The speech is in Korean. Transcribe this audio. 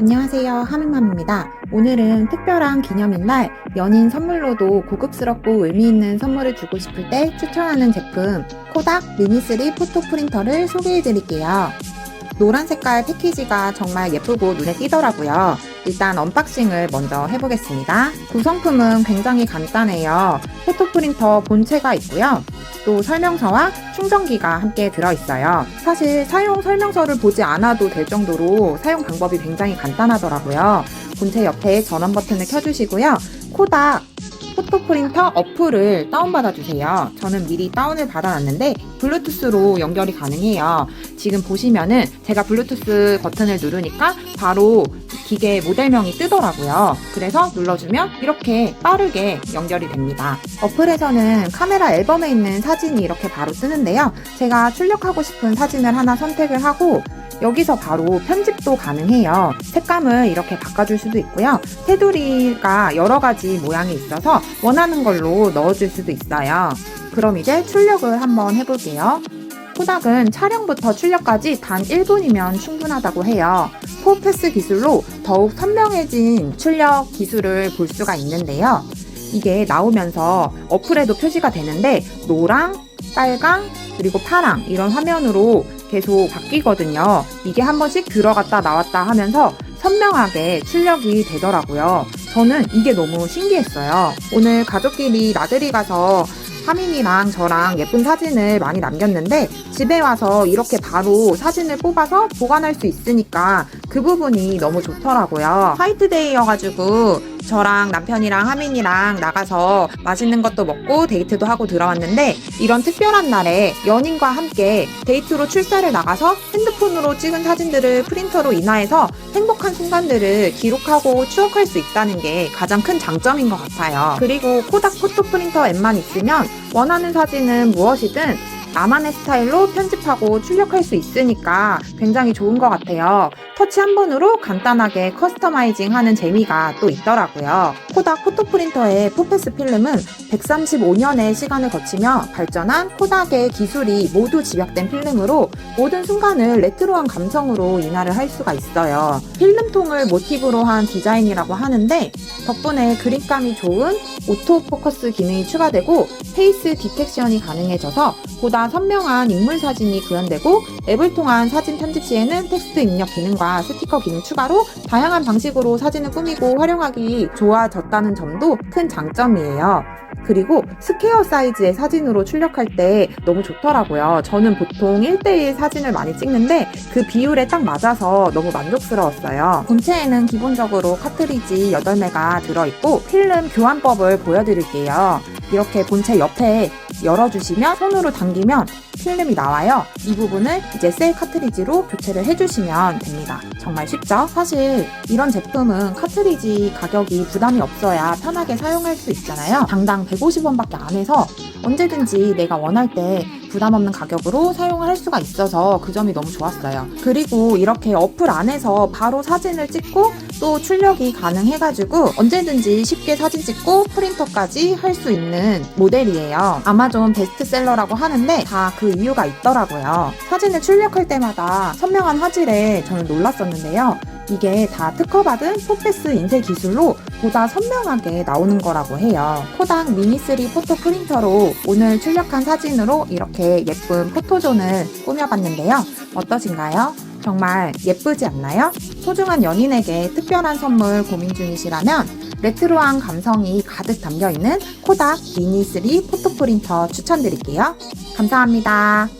안녕하세요. 하민맘입니다. 오늘은 특별한 기념일날 연인 선물로도 고급스럽고 의미 있는 선물을 주고 싶을 때 추천하는 제품 코닥 미니3 포토 프린터를 소개해 드릴게요. 노란 색깔 패키지가 정말 예쁘고 눈에 띄더라고요. 일단 언박싱을 먼저 해보겠습니다. 구성품은 굉장히 간단해요. 포토 프린터 본체가 있고요. 또 설명서와 충전기가 함께 들어있어요. 사실 사용 설명서를 보지 않아도 될 정도로 사용 방법이 굉장히 간단하더라고요. 본체 옆에 전원 버튼을 켜주시고요. 코닥 포토 프린터 어플을 다운받아 주세요. 저는 미리 다운을 받아놨는데 블루투스로 연결이 가능해요. 지금 보시면은 제가 블루투스 버튼을 누르니까 바로 기계 모델명이 뜨더라고요. 그래서 눌러주면 이렇게 빠르게 연결이 됩니다. 어플에서는 카메라 앨범에 있는 사진이 이렇게 바로 뜨는데요. 제가 출력하고 싶은 사진을 하나 선택을 하고 여기서 바로 편집도 가능해요. 색감을 이렇게 바꿔줄 수도 있고요. 테두리가 여러 가지 모양이 있어서 원하는 걸로 넣어줄 수도 있어요. 그럼 이제 출력을 한번 해볼게요. 코닥은 촬영부터 출력까지 단 1분이면 충분하다고 해요. 포패스 기술로 더욱 선명해진 출력 기술을 볼 수가 있는데요. 이게 나오면서 어플에도 표시가 되는데 노랑, 빨강, 그리고 파랑 이런 화면으로 계속 바뀌거든요. 이게 한 번씩 들어갔다 나왔다 하면서 선명하게 출력이 되더라고요. 저는 이게 너무 신기했어요. 오늘 가족끼리 나들이 가서 하민이랑 저랑 예쁜 사진을 많이 남겼는데 집에 와서 이렇게 바로 사진을 뽑아서 보관할 수 있으니까 그 부분이 너무 좋더라고요. 화이트데이여가지고 저랑 남편이랑 하민이랑 나가서 맛있는 것도 먹고 데이트도 하고 들어왔는데 이런 특별한 날에 연인과 함께 데이트로 출사를 나가서 핸드폰으로 찍은 사진들을 프린터로 인화해서 행복한 순간들을 기록하고 추억할 수 있다는 게 가장 큰 장점인 것 같아요. 그리고 코닥 포토 프린터 앱만 있으면 원하는 사진은 무엇이든 나만의 스타일로 편집하고 출력할 수 있으니까 굉장히 좋은 것 같아요. 터치 한 번으로 간단하게 커스터마이징 하는 재미가 또 있더라고요. 코닥 포토 프린터의 포패스 필름은 135년의 시간을 거치며 발전한 코닥의 기술이 모두 집약된 필름으로 모든 순간을 레트로한 감성으로 인화를 할 수가 있어요. 필름통을 모티브로 한 디자인이라고 하는데 덕분에 그립감이 좋은 오토 포커스 기능이 추가되고 페이스 디텍션이 가능해져서 보다 선명한 인물 사진이 구현되고 앱을 통한 사진 편집 시에는 텍스트 입력 기능과 스티커 기능 추가로 다양한 방식으로 사진을 꾸미고 활용하기 좋아졌다는 점도 큰 장점이에요. 그리고 스퀘어 사이즈의 사진으로 출력할 때 너무 좋더라고요. 저는 보통 1대1 사진을 많이 찍는데 그 비율에 딱 맞아서 너무 만족스러웠어요. 본체에는 기본적으로 카트리지 8매가 들어있고 필름 교환법을 보여드릴게요. 이렇게 본체 옆에 열어주시면 손으로 당기면 필름이 나와요. 이 부분을 이제 셀 카트리지로 교체를 해주시면 됩니다. 정말 쉽죠? 사실 이런 제품은 카트리지 가격이 부담이 없어야 편하게 사용할 수 있잖아요. 당당 150원밖에 안 해서 언제든지 내가 원할 때 부담 없는 가격으로 사용을 할 수가 있어서 그 점이 너무 좋았어요. 그리고 이렇게 어플 안에서 바로 사진을 찍고 또 출력이 가능해가지고 언제든지 쉽게 사진 찍고 프린터까지 할 수 있는 모델이에요. 아마존 베스트셀러라고 하는데 다 그 이유가 있더라고요. 사진을 출력할 때마다 선명한 화질에 저는 놀랐었는데요. 이게 다 특허받은 포패스 인쇄 기술로 보다 선명하게 나오는 거라고 해요. 코닥 미니3 포토 프린터로 오늘 출력한 사진으로 이렇게 예쁜 포토존을 꾸며봤는데요. 어떠신가요? 정말 예쁘지 않나요? 소중한 연인에게 특별한 선물 고민 중이시라면 레트로한 감성이 가득 담겨 있는 코닥 미니3 포토 프린터 추천드릴게요. 감사합니다.